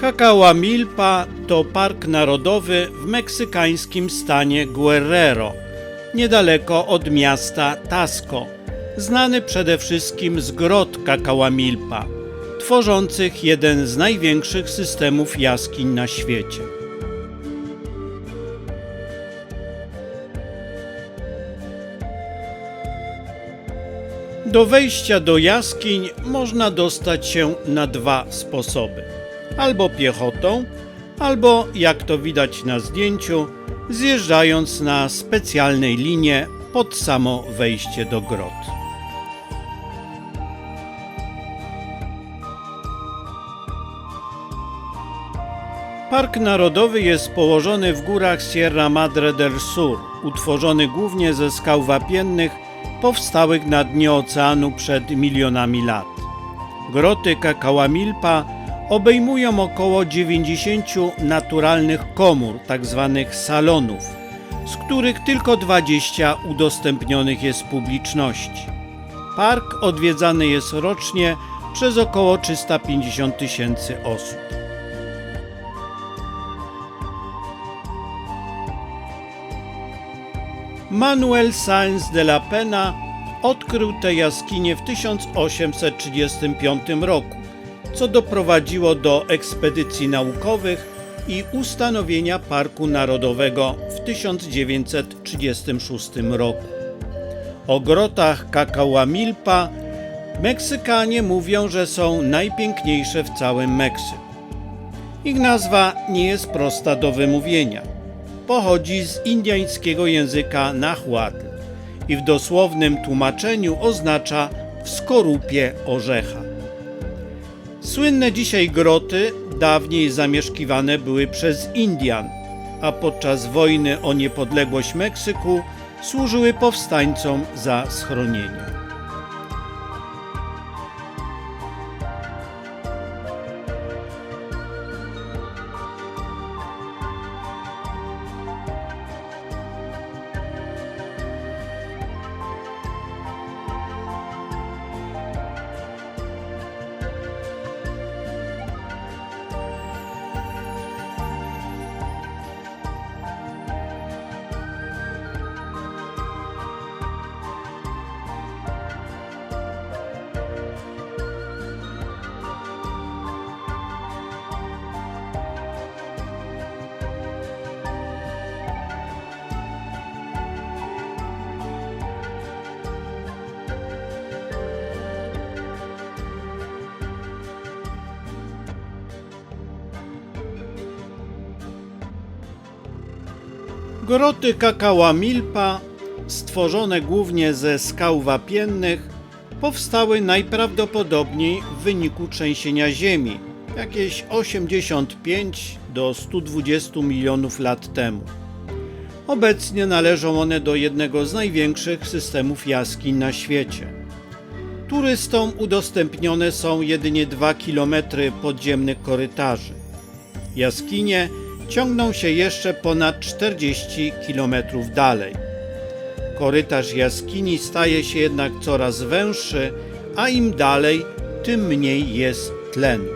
Cacahuamilpa to park narodowy w meksykańskim stanie Guerrero, niedaleko od miasta Tasco, znany przede wszystkim z grot Cacahuamilpa, tworzących jeden z największych systemów jaskiń na świecie. Do wejścia do jaskiń można dostać się na dwa sposoby. Albo piechotą, albo jak to widać na zdjęciu, zjeżdżając na specjalnej linie pod samo wejście do grot. Park Narodowy jest położony w górach Sierra Madre del Sur, utworzony głównie ze skał wapiennych powstałych na dnie oceanu przed milionami lat. Groty Cacahuamilpa obejmują około 90 naturalnych komór, tzw. salonów, z których tylko 20 udostępnionych jest publiczności. Park odwiedzany jest rocznie przez około 350 tysięcy osób. Manuel Sáenz de la Pena odkrył te jaskinie w 1835 roku, co doprowadziło do ekspedycji naukowych i ustanowienia Parku Narodowego w 1936 roku. O grotach Cacahuamilpa Meksykanie mówią, że są najpiękniejsze w całym Meksyku. Ich nazwa nie jest prosta do wymówienia – pochodzi z indiańskiego języka nahuatl i w dosłownym tłumaczeniu oznacza w skorupie orzecha. Słynne dzisiaj groty dawniej zamieszkiwane były przez Indian, a podczas wojny o niepodległość Meksyku służyły powstańcom za schronienie. Groty Cacahuamilpa, stworzone głównie ze skał wapiennych, powstały najprawdopodobniej w wyniku trzęsienia ziemi, jakieś 85 do 120 milionów lat temu. Obecnie należą one do jednego z największych systemów jaskiń na świecie. Turystom udostępnione są jedynie 2 km podziemnych korytarzy. Jaskinie ciągną się jeszcze ponad 40 km dalej. Korytarz jaskini staje się jednak coraz węższy, a im dalej, tym mniej jest tlenu.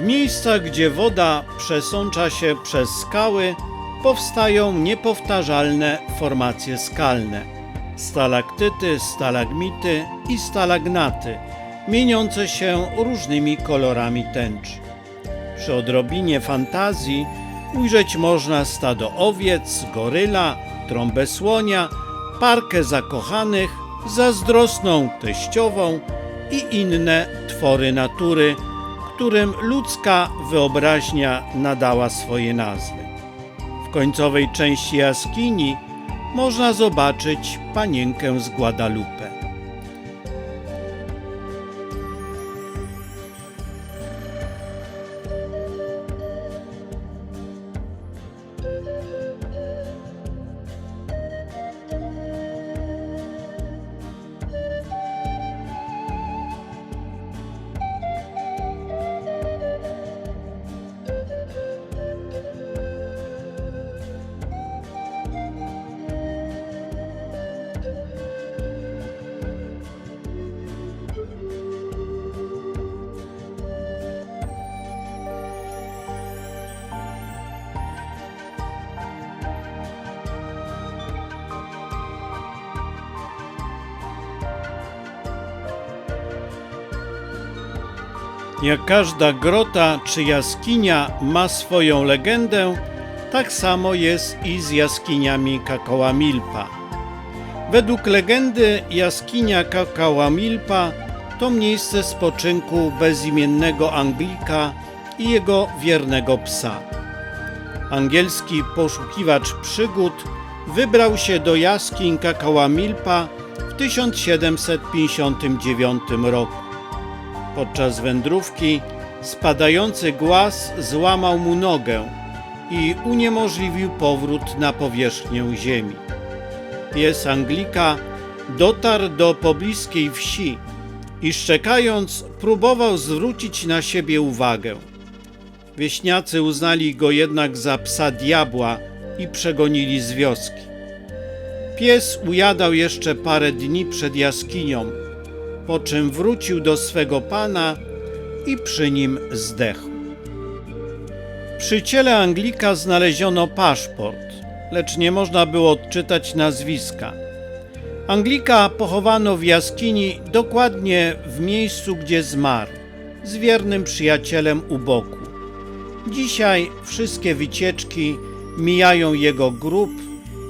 W miejscach, gdzie woda przesącza się przez skały, powstają niepowtarzalne formacje skalne stalaktyty, stalagmity i stalagnaty, mieniące się różnymi kolorami tęczy. Przy odrobinie fantazji ujrzeć można stado owiec, goryla, trąbę słonia, parkę zakochanych, zazdrosną teściową i inne twory natury, którym ludzka wyobraźnia nadała swoje nazwy. W końcowej części jaskini można zobaczyć panienkę z Guadalupe. Jak każda grota czy jaskinia ma swoją legendę, tak samo jest i z jaskiniami Kakała Milpa. Według legendy jaskinia Kakała Milpa to miejsce spoczynku bezimiennego Anglika i jego wiernego psa. Angielski poszukiwacz przygód wybrał się do jaskiń Kakała Milpa w 1759 roku. Podczas wędrówki spadający głaz złamał mu nogę i uniemożliwił powrót na powierzchnię ziemi. Pies Anglika dotarł do pobliskiej wsi i szczekając próbował zwrócić na siebie uwagę. Wieśniacy uznali go jednak za psa diabła i przegonili z wioski. Pies ujadał jeszcze parę dni przed jaskinią, po czym wrócił do swego pana i przy nim zdechł. Przy ciele Anglika znaleziono paszport, lecz nie można było odczytać nazwiska. Anglika pochowano w jaskini dokładnie w miejscu, gdzie zmarł, z wiernym przyjacielem u boku. Dzisiaj wszystkie wycieczki mijają jego grób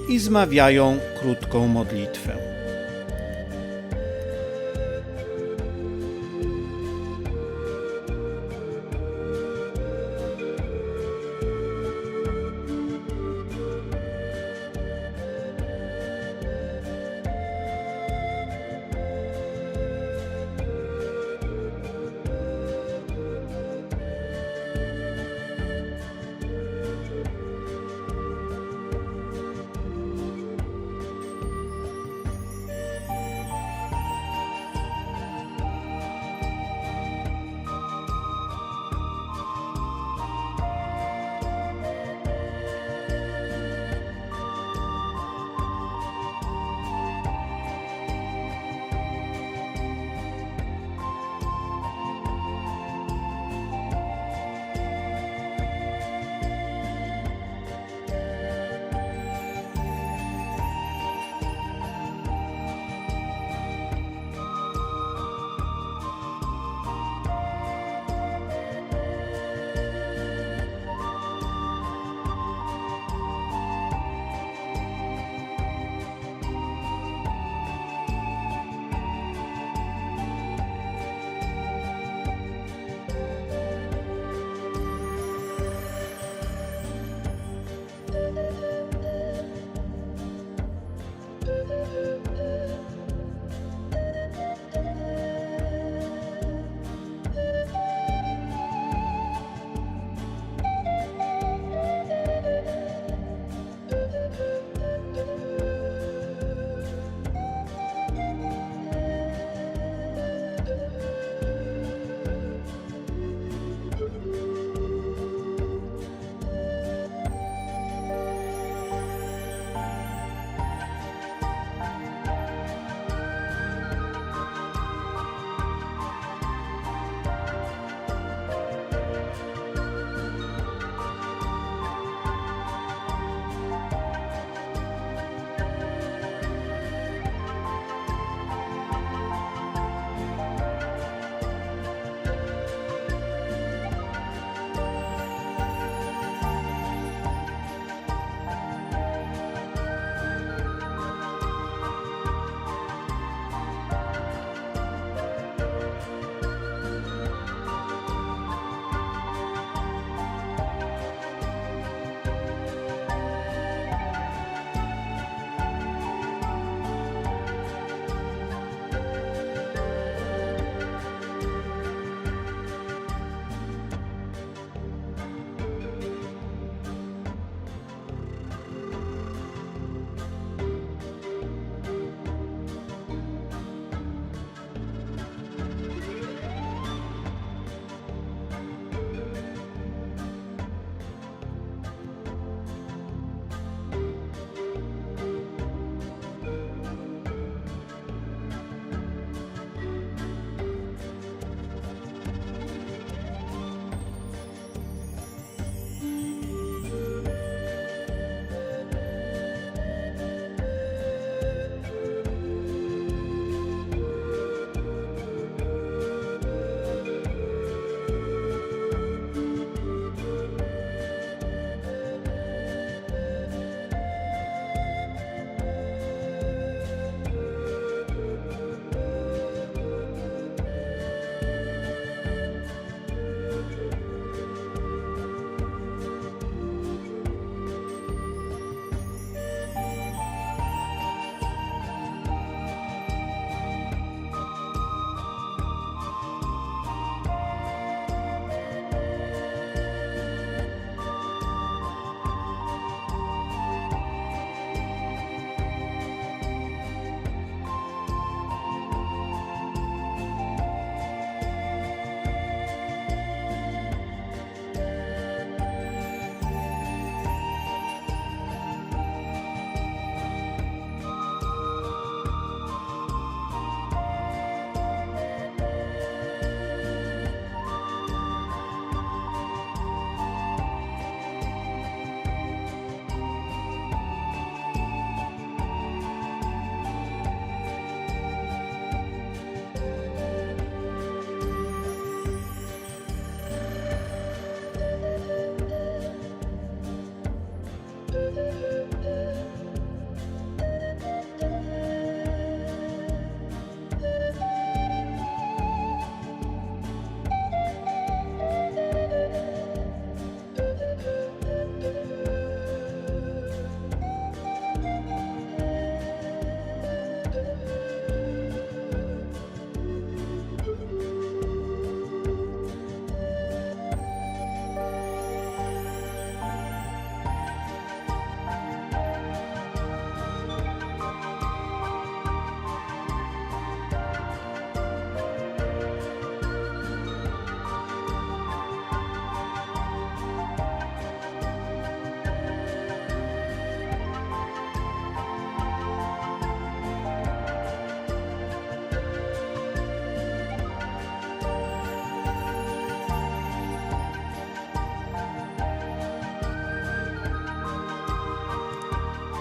i zmawiają krótką modlitwę.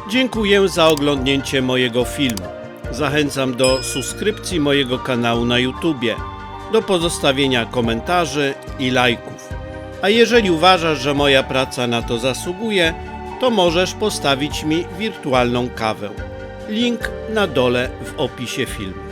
Dziękuję za oglądnięcie mojego filmu. Zachęcam do subskrypcji mojego kanału na YouTubie, do pozostawienia komentarzy i lajków. A jeżeli uważasz, że moja praca na to zasługuje, to możesz postawić mi wirtualną kawę. Link na dole w opisie filmu.